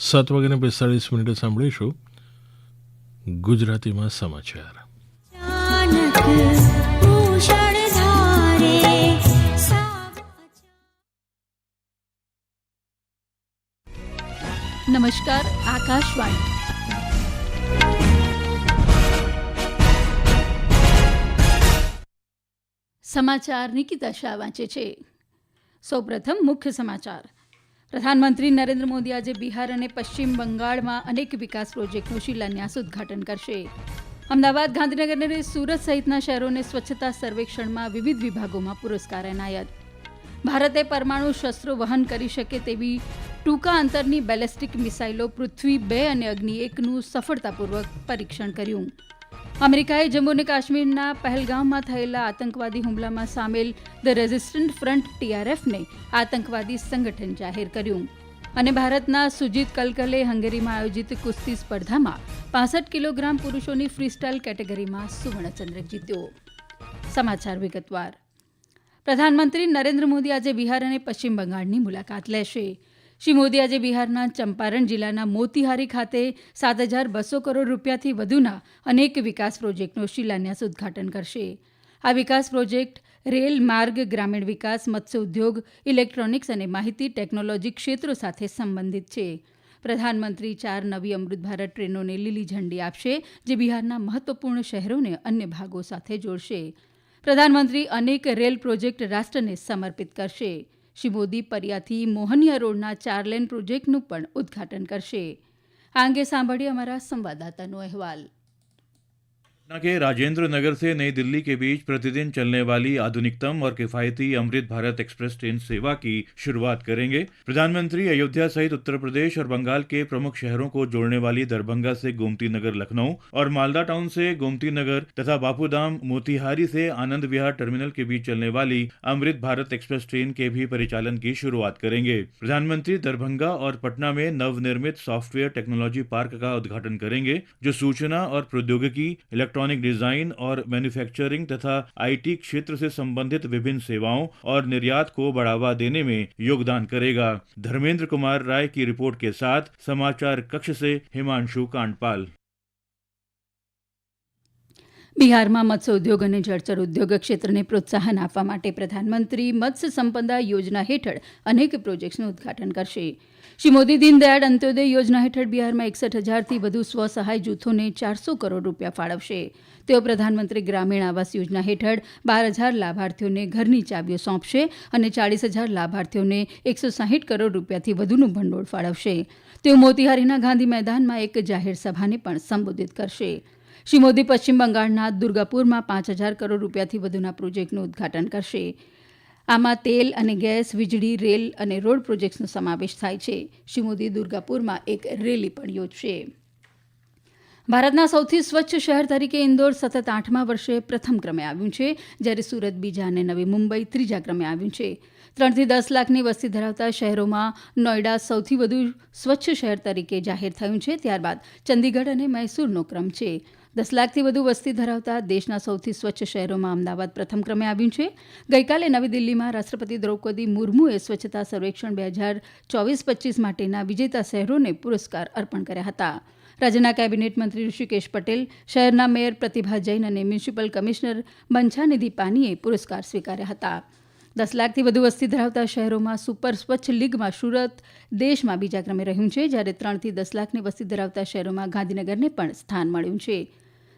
સાત વાગ્યાને પિસ્તાળીસ મિનિટે સાંભળીશું ગુજરાતીમાં સમાચાર. નમસ્કાર, આકાશવાણી. સમાચાર નિકિતા શાહ વાંચે છે. સૌપ્રથમ મુખ્ય સમાચાર. પ્રધાનમંત્રી નરેન્દ્ર મોદી આજે બિહાર અને પશ્ચિમ બંગાળમાં અનેક વિકાસ પ્રોજેક્ટનું શિલાન્યાસ ઉદ્ઘાટન કરશે. અમદાવાદ, ગાંધીનગર અને સુરત સહિતના શહેરોને સ્વચ્છતા સર્વેક્ષણમાં વિવિધ વિભાગોમાં પુરસ્કાર એનાયત. ભારતે પરમાણુ શસ્ત્રો વહન કરી શકે તેવી ટૂંકા અંતરની બેલેસ્ટિક મિસાઇલો પૃથ્વી બે અને અગ્નિ એકનું સફળતાપૂર્વક પરીક્ષણ કર્યું. અમેરિકાએ જમ્મુ અને કાશ્મીરના પહેલગામમાં થયેલા આતંકવાદી હુમલામાં સામેલ ધ રેઝિસ્ટન્ટ ફ્રન્ટ ટીઆરએફને આતંકવાદી સંગઠન જાહેર કર્યું. અને ભારતના સુજીત કલકલે હંગેરીમાં આયોજિત કુસ્તી સ્પર્ધામાં પાસઠ કિલોગ્રામ પુરુષોની ફ્રીસ્ટાઇલ કેટેગરીમાં સુવર્ણચંદ્રક જીત્યો. સમાચાર વિગતવાર. પ્રધાનમંત્રી નરેન્દ્ર મોદી આજે બિહાર અને પશ્ચિમ બંગાળની મુલાકાત લેશે. શ્રી મોદી આજે બિહારના ચંપારણ જિલ્લાના મોતીહારી ખાતે સાત હજાર બસો કરોડ રૂપિયાથી વધુના અનેક વિકાસ પ્રોજેક્ટનો શિલાન્યાસ ઉદ્ઘાટન કરશે. આ વિકાસ પ્રોજેક્ટ રેલ માર્ગ, ગ્રામીણ વિકાસ, મત્સ્ય ઉદ્યોગ, ઇલેક્ટ્રોનિક્સ અને માહિતી ટેકનોલોજી ક્ષેત્રો સાથે સંબંધિત છે. પ્રધાનમંત્રી ચાર નવી અમૃત ભારત ટ્રેનોને લીલી ઝંડી આપશે, જે બિહારના મહત્વપૂર્ણ શહેરોને અન્ય ભાગો સાથે જોડશે. પ્રધાનમંત્રી અનેક રેલ પ્રોજેક્ટ રાષ્ટ્રને સમર્પિત કરશે. શ્રી મોદી પરિયાથી મોહનિયા રોડના ચાર લેન પ્રોજેક્ટનું પણ ઉદઘાટન કરશે. આ અંગે સાંભળીએ અમારા સંવાદદાતાનો અહેવાલ. पटना के राजेंद्र नगर से नई दिल्ली के बीच प्रतिदिन चलने वाली आधुनिकतम और किफायती अमृत भारत एक्सप्रेस ट्रेन सेवा की शुरुआत करेंगे। प्रधानमंत्री अयोध्या सहित उत्तर प्रदेश और बंगाल के प्रमुख शहरों को जोड़ने वाली दरभंगा से गोमती नगर, लखनऊ और मालदा टाउन से गोमती नगर तथा बापूधाम, मोतिहारी से आनंद विहार टर्मिनल के बीच चलने वाली अमृत भारत एक्सप्रेस ट्रेन के भी परिचालन की शुरुआत करेंगे। प्रधानमंत्री दरभंगा और पटना में नवनिर्मित सॉफ्टवेयर टेक्नोलॉजी पार्क का उद्घाटन करेंगे, जो सूचना और प्रौद्योगिकी, इलेक्ट्रॉनिक डिज़ाइन और मैन्युफैक्चरिंग तथा आईटी क्षेत्र से संबंधित विभिन्न सेवाओं और निर्यात को बढ़ावा देने में योगदान करेगा। धर्मेंद्र कुमार राय की रिपोर्ट के साथ समाचार कक्ष से हिमांशु कांडपाल। બિહારમાં મત્સ્ય ઉદ્યોગ અને જળચર ઉદ્યોગ ક્ષેત્રને પ્રોત્સાહન આપવા માટે પ્રધાનમંત્રી મત્સ્ય સંપદા યોજના હેઠળ અનેક પ્રોજેક્ટ્સનું ઉદ્ઘાટન કરશે. શ્રી મોદી દીનદયાળ અંત્યોદય યોજના હેઠળ બિહારમાં એકસઠ હજારથી વધુ સ્વસહાય જૂથોને ચારસો કરોડ રૂપિયા ફાળવશે. તેઓ પ્રધાનમંત્રી ગ્રામીણ આવાસ યોજના હેઠળ બાર હજાર લાભાર્થીઓને ઘરની ચાવીઓ સોંપશે અને ચાળીસ હજાર લાભાર્થીઓને એકસો સાહીઠ કરોડ રૂપિયાથી વધુનું ભંડોળ ફાળવશે. તેઓ મોતીહારીના ગાંધી મેદાનમાં એક જાહેર સભાને પણ સંબોધિત કરશે. શ્રી મોદી પશ્ચિમ બંગાળના દુર્ગાપુરમાં પાંચ હજાર કરોડ રૂપિયાથી વધુના પ્રોજેક્ટનું ઉદઘાટન કરશે. આમાં તેલ અને ગેસ, વીજળી, રેલ અને રોડ પ્રોજેક્ટ્સનો સમાવેશ થાય છે. શ્રી મોદી દુર્ગાપુરમાં એક રેલી પણ યોજશે. ભારતના સૌથી સ્વચ્છ શહેર તરીકે ઇન્દોર સતત આઠમા વર્ષે પ્રથમ ક્રમે આવ્યું છે, જ્યારે સુરત, બીજા અને નવી મુંબઈ ત્રીજા ક્રમે આવ્યું છે. ત્રણથી દસ લાખની વસ્તી ધરાવતા શહેરોમાં નોઈડા સૌથી વધુ સ્વચ્છ શહેર તરીકે જાહેર થયું છે, ત્યારબાદ ચંદીગઢ અને મૈસૂરનો ક્રમ છે. દસ લાખથી વધુ વસ્તી ધરાવતા દેશના સૌથી સ્વચ્છ શહેરોમાં અમદાવાદ પ્રથમ ક્રમે આવ્યું છે. ગઈકાલે નવી દિલ્હીમાં રાષ્ટ્રપતિ દ્રૌપદી મુર્મુએ સ્વચ્છતા સર્વેક્ષણ બે હજાર ચોવીસ પચીસ માટેના વિજેતા શહેરોને પુરસ્કાર અર્પણ કર્યા હતા. રાજ્યના કેબિનેટ મંત્રી ઋષિકેશ પટેલ, શહેરના મેયર પ્રતિભા જૈન અને મ્યુનિસિપલ કમિશનર બંછાનિધિ પાનીએ પુરસ્કાર સ્વીકાર્યા હતા. દસ લાખથી વધુ વસ્તી ધરાવતા શહેરોમાં સુપર સ્વચ્છ લીગમાં સુરત દેશમાં બીજા ક્રમે રહ્યું છે, જ્યારે ત્રણથી દસ લાખની વસ્તી ધરાવતા શહેરોમાં ગાંધીનગરને પણ સ્થાન મળ્યું છે.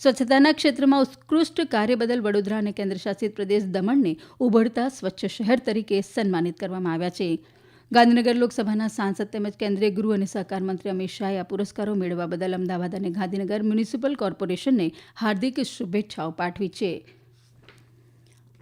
સ્વચ્છતાના ક્ષેત્રમાં ઉત્કૃષ્ટ કાર્ય બદલ વડોદરા અને કેન્દ્રશાસિત પ્રદેશ દમણને ઉભરતા સ્વચ્છ શહેર તરીકે સન્માનિત કરવામાં આવ્યા છે. ગાંધીનગર લોકસભાના સાંસદ તેમજ કેન્દ્રીય ગૃહ અને સહકાર મંત્રી અમિત શાહે આ પુરસ્કારો મેળવવા બદલ અમદાવાદ અને ગાંધીનગર મ્યુનિસિપલ કોર્પોરેશનને હાર્દિક શુભેચ્છાઓ પાઠવી છે.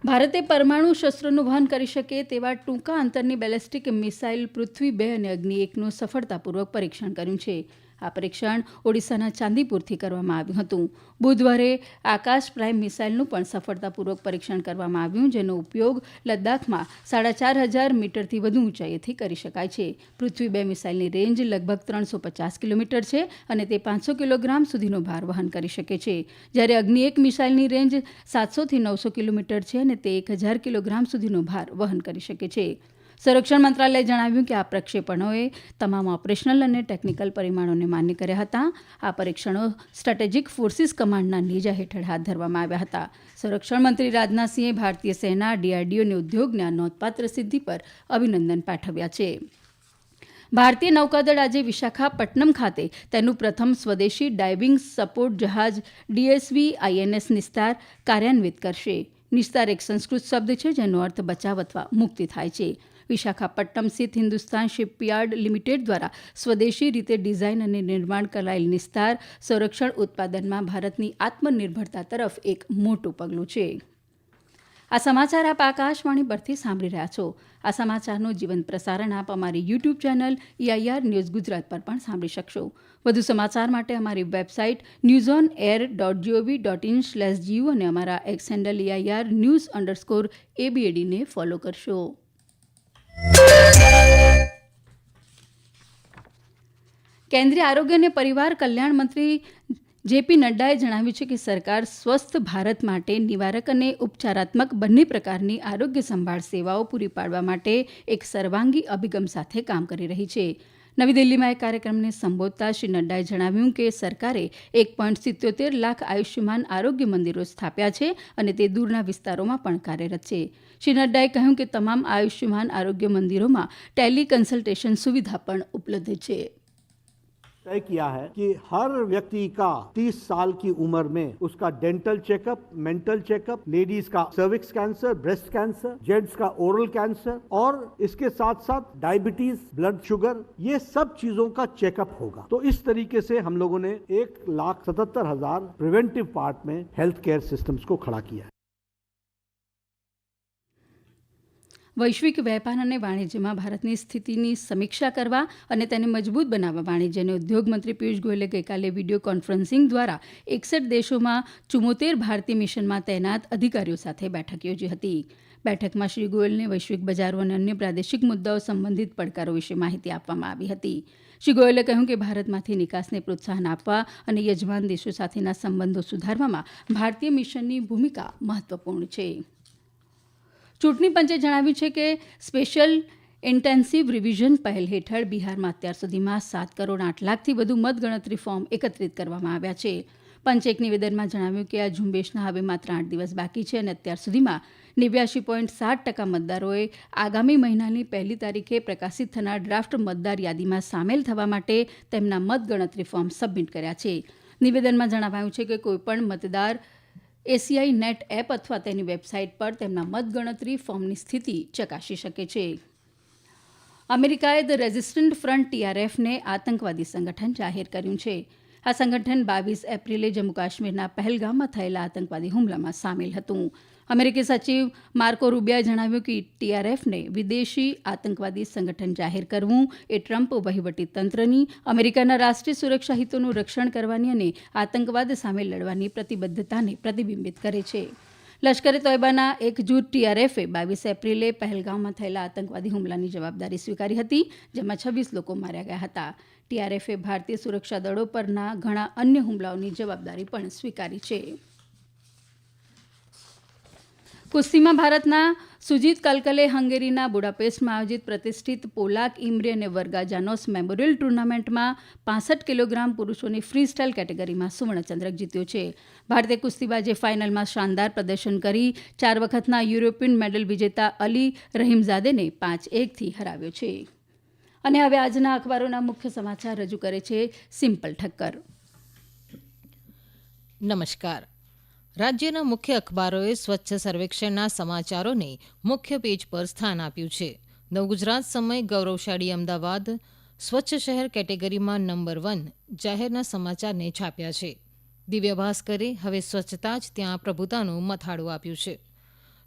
ભારતે પરમાણુ શસ્ત્રોનું વહન કરી શકે તેવા ટૂંકા અંતરની બેલેસ્ટિક મિસાઇલ પૃથ્વી બે અને અગ્નિ એકનું સફળતાપૂર્વક પરીક્ષણ કર્યું છે. આ પરીક્ષણ ઓડિશાના ચાંદીપુરથી કરવામાં આવ્યું હતું. બુધવારે આકાશ પ્રાઇમ મિસાઇલનું પણ સફળતાપૂર્વક પરીક્ષણ કરવામાં આવ્યું, જેનો ઉપયોગ લદ્દાખમાં સાડા ચાર હજાર મીટરથી વધુ ઊંચાઈએથી કરી શકાય છે. પૃથ્વી બે મિસાઇલની રેન્જ લગભગ ત્રણસો પચાસ કિલોમીટર છે અને તે પાંચસો કિલોગ્રામ સુધીનો ભાર વહન કરી શકે છે. જ્યારે અગ્નિ એક મિસાઇલની રેન્જ સાતસોથી નવસો કિલોમીટર છે અને તે એક હજાર કિલોગ્રામ સુધીનો ભાર વહન કરી શકે છે. સંરક્ષણ મંત્રાલયે જણાવ્યું કે આ પ્રક્ષેપણોએ તમામ ઓપરેશનલ અને ટેકનિકલ પરિમાણોને માન્ય કર્યા હતા. આ પરીક્ષણો સ્ટ્રેટેજિક ફોર્સિસ કમાન્ડના નેજા હેઠળ હાથ ધરવામાં આવ્યા હતા. સંરક્ષણ મંત્રી રાજનાથસિંહે ભારતીય સેના, ડીઆરડીઓ અને ઉદ્યોગને આ નોંધપાત્ર સિદ્ધિ પર અભિનંદન પાઠવ્યા છે. ભારતીય નૌકાદળ આજે વિશાખાપટ્ટનમ ખાતે તેનું પ્રથમ સ્વદેશી ડાઇવિંગ સપોર્ટ જહાજ ડીએસવી આઈએનએસ નિસ્તાર કાર્યાન્વિત કરશે. નિસ્તાર એક સંસ્કૃત શબ્દ છે, જેનો અર્થ બચાવ અથવા મુક્તિ થાય છે. વિશાખાપટ્ટનમ સ્થિત હિન્દુસ્તાન શિપયાર્ડ લિમિટેડ દ્વારા સ્વદેશી રીતે ડિઝાઇન અને નિર્માણ કરાયેલ નિસ્તાર સંરક્ષણ ઉત્પાદનમાં ભારતની આત્મનિર્ભરતા તરફ એક મોટું પગલું છે. આ સમાચાર આપ આકાશવાણી પરથી સાંભળી રહ્યા છો. આ સમાચારનું જીવંત પ્રસારણ આપ અમારી YouTube channel AIR news Gujarat પર પણ સાંભળી શકશો. વધુ સમાચાર માટે અમારી website news on air dot GOV dot in slash GO અને અમારા X handle AIR news underscore એબીએડીને follow કરશો. કેન્દ્રીય આરોગ્ય અને પરિવાર કલ્યાણ મંત્રી જેપી નડ્ડાએ જણાવ્યું છે કે સરકાર સ્વસ્થ ભારત માટે નિવારક અને ઉપચારાત્મક બંને પ્રકારની આરોગ્ય સંભાળ સેવાઓ પૂરી પાડવા માટે એક સર્વાંગી અભિગમ સાથે કામ કરી રહી છે. નવી દિલ્હીમાં એક કાર્યક્રમને સંબોધતા શ્રી નડ્ડાએ જણાવ્યું કે સરકારે એક પોઈન્ટ સિત્યોતેર લાખ આયુષ્યમાન આરોગ્ય મંદિરો સ્થાપ્યા છે અને તે દૂરના વિસ્તારોમાં પણ કાર્યરત છે. શ્રી નડ્ડાએ કહ્યું કે તમામ આયુષ્યમાન આરોગ્ય મંદિરોમાં ટેલી કન્સલ્ટેશન સુવિધા પણ ઉપલબ્ધ છે. तय किया है कि हर व्यक्ति का 30 साल की उम्र में उसका dental checkup mental checkup ladies का cervix cancer breast cancer gents का ओरल कैंसर और इसके साथ साथ डायबिटीज़ ब्लड शुगर ये सब चीज़ों का चेकअप होगा। तो इस तरीके से हम लोगों ने एक लाख सतहत्तर हज़ार प्रिवेंटिव पार्ट में हेल्थ केयर सिस्टम्स को खड़ा किया है। વૈશ્વિક વેપાર અને વાણિજ્યમાં ભારતની સ્થિતિની સમીક્ષા કરવા અને તેને મજબૂત બનાવવા વાણિજ્ય અને ઉદ્યોગ મંત્રી પિયુષ ગોયલે ગઈકાલે વીડિયો કોન્ફરન્સિંગ દ્વારા એકસઠ દેશોમાં ચુમ્મોતેર ભારતીય મિશનમાં તૈનાત અધિકારીઓ સાથે બેઠક યોજી હતી. બેઠકમાં શ્રી ગોયલને વૈશ્વિક બજારો અને અન્ય પ્રાદેશિક મુદ્દાઓ સંબંધિત પડકારો વિશે માહિતી આપવામાં આવી હતી. શ્રી ગોયલે કહ્યું કે ભારતમાંથી નિકાસને પ્રોત્સાહન આપવા અને યજમાન દેશો સાથેના સંબંધો સુધારવામાં ભારતીય મિશનની ભૂમિકા મહત્વપૂર્ણ છે. ચૂંટણી પંચે જણાવ્યું છે કે સ્પેશિયલ ઇન્ટેન્સિવ રિવિઝન પહેલ હેઠળ બિહારમાં અત્યાર સુધીમાં સાત કરોડ આઠ લાખથી વધુ મતગણતરી ફોર્મ એકત્રિત કરવામાં આવ્યા છે. પંચે એક નિવેદનમાં જણાવ્યું કે આ ઝુંબેશના હવે માત્ર આઠ દિવસ બાકી છે અને અત્યાર સુધીમાં નેવ્યાસી પોઈન્ટ સાત ટકા મતદારોએ આગામી મહિનાની પહેલી તારીખે પ્રકાશિત થનાર ડ્રાફ્ટ મતદાર યાદીમાં સામેલ થવા માટે તેમના મતગણતરી ફોર્મ સબમિટ કર્યા છે. નિવેદનમાં જણાવાયું છે કે કોઈપણ મતદાર એસીઆઈ નેટ એપ અથવા તેની વેબસાઇટ પર તેમના મતગણતરી ફોર્મની સ્થિતિ ચકાસી શકે છે. અમેરિકાએ ધ રેઝિસ્ટન્ટ ફ્રન્ટ ટીઆરએફને આતંકવાદી સંગઠન જાહેર કર્યું છે. આ સંગઠન બાવીસ એપ્રિલે જમ્મુ કાશ્મીરના પહેલગામમાં થયેલા આતંકવાદી હુમલામાં સામેલ હતું. અમેરિકી સચિવ માર્કો રૂબિયાએ જણાવ્યું કે ટીઆરએફને વિદેશી આતંકવાદી સંગઠન જાહેર કરવું એ ટ્રમ્પ વહીવટીતંત્રની અમેરિકાના રાષ્ટ્રીય સુરક્ષા હિતોનું રક્ષણ કરવાની અને આતંકવાદ સામે લડવાની પ્રતિબદ્ધતાને પ્રતિબિંબિત કરે છે. લશ્કરે તોયબાના એક જૂથ ટીઆરએફે બાવીસ એપ્રિલે પહેલગામમાં થયેલા આતંકવાદી હુમલાની જવાબદારી સ્વીકારી હતી, જેમાં છવ્વીસ લોકો માર્યા ગયા હતા. ટીઆરએફે ભારતીય સુરક્ષા દળો પરના ઘણા અન્ય હુમલાઓની જવાબદારી પણ સ્વીકારી છે. કુસ્તીમાં ભારતના સુજીત કલકલે હંગેરીના બુડાપેસ્ટમાં આયોજિત પ્રતિષ્ઠિત પોલાક, ઇમરી અને વર્ગા જાનોસ મેમોરિયલ ટુર્નામેન્ટમાં પાસઠ કિલોગ્રામ પુરુષોની ફ્રી સ્ટાઇલ કેટેગરીમાં સુવર્ણચંદ્રક જીત્યો છે. ભારતીય કુસ્તીબાજે ફાઇનલમાં શાનદાર પ્રદર્શન કરી ચાર વખતના યુરોપિયન મેડલ વિજેતા અલી રહીમઝાદેને પાંચ એકથી હરાવ્યો છે. અને હવે આજના અખબારોના મુખ્ય સમાચાર રજૂ કરે છે સિમ્પલ ઠક્કર. નમસ્કાર. રાજ્યના મુખ્ય અખબારોએ સ્વચ્છ સર્વેક્ષણના સમાચારોને મુખ્ય પેજ પર સ્થાન આપ્યું છે. નવગુજરાત સમય ગૌરવશાળી અમદાવાદ સ્વચ્છ શહેર કેટેગરીમાં નંબર વન જાહેરના સમાચારને છાપ્યા છે. દિવ્ય ભાસ્કરે હવે સ્વચ્છતા જ ત્યાં પ્રભુતાનું મથાળું આપ્યું છે.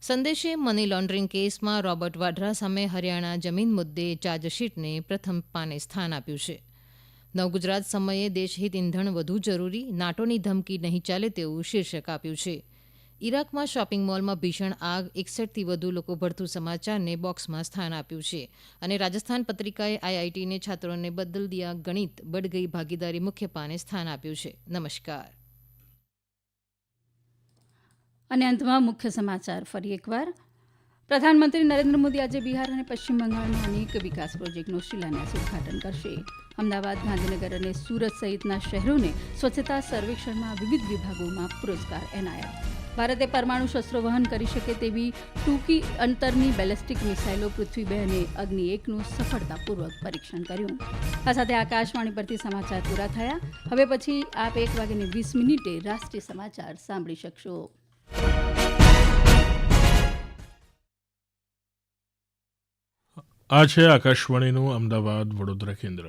સંદેશે મની લોન્ડરિંગ કેસમાં રોબર્ટ વાડ્રા સામે હરિયાણા જમીન મુદ્દે ચાર્જશીટને પ્રથમ પાને સ્થાન આપ્યું છે. નવગુજરાત સમયે દેશહિત ઇંધણ વધુ જરૂરી, નાટોની ધમકી નહીં ચાલે તેવું શીર્ષક આપ્યું છે. ઇરાકમાં શોપિંગ મોલમાં ભીષણ આગ, એકસઠથી વધુ લોકો ભરતું સમાચારને બોક્સમાં સ્થાન આપ્યું છે. અને રાજસ્થાન પત્રિકાએ આઈઆઈટીને છાત્રોને બદલ દિયા ગણિત બઢ ગઈ ભાગીદારી મુખ્ય પાને સ્થાન આપ્યું છે. નમસ્કાર. અને અંતમાં મુખ્ય સમાચાર. ફરી એકવાર પ્રધાનમંત્રી નરેન્દ્ર મોદી આજે બિહાર અને પશ્ચિમ બંગાળમાં અનેક વિકાસ પ્રોજેક્ટનો શિલાન્યાસ ઉદઘાટન કરશે. અમદાવાદ, ગાંધીનગર અને સુરત સહિતના શહેરોને સ્વચ્છતા સર્વેક્ષણમાં વિવિધ વિભાગોમાં પુરસ્કાર એનાયત. ભારતે પરમાણુ શસ્ત્રો વહન કરી શકે તેવી ટૂંકી અંતરની બેલેસ્ટિક મિસાઇલો પૃથ્વી બે અને અગ્નિ એકનું સફળતાપૂર્વક પરીક્ષણ કર્યું. આ સાથે આકાશવાણી પરથી સમાચાર પૂરા થયા. હવે પછી આપ એક વાગ્યાને વીસ મિનિટે રાષ્ટ્રીય સમાચાર સાંભળી શકશો. આ છે આકાશવાણીનું અમદાવાદ વડોદરા કેન્દ્ર.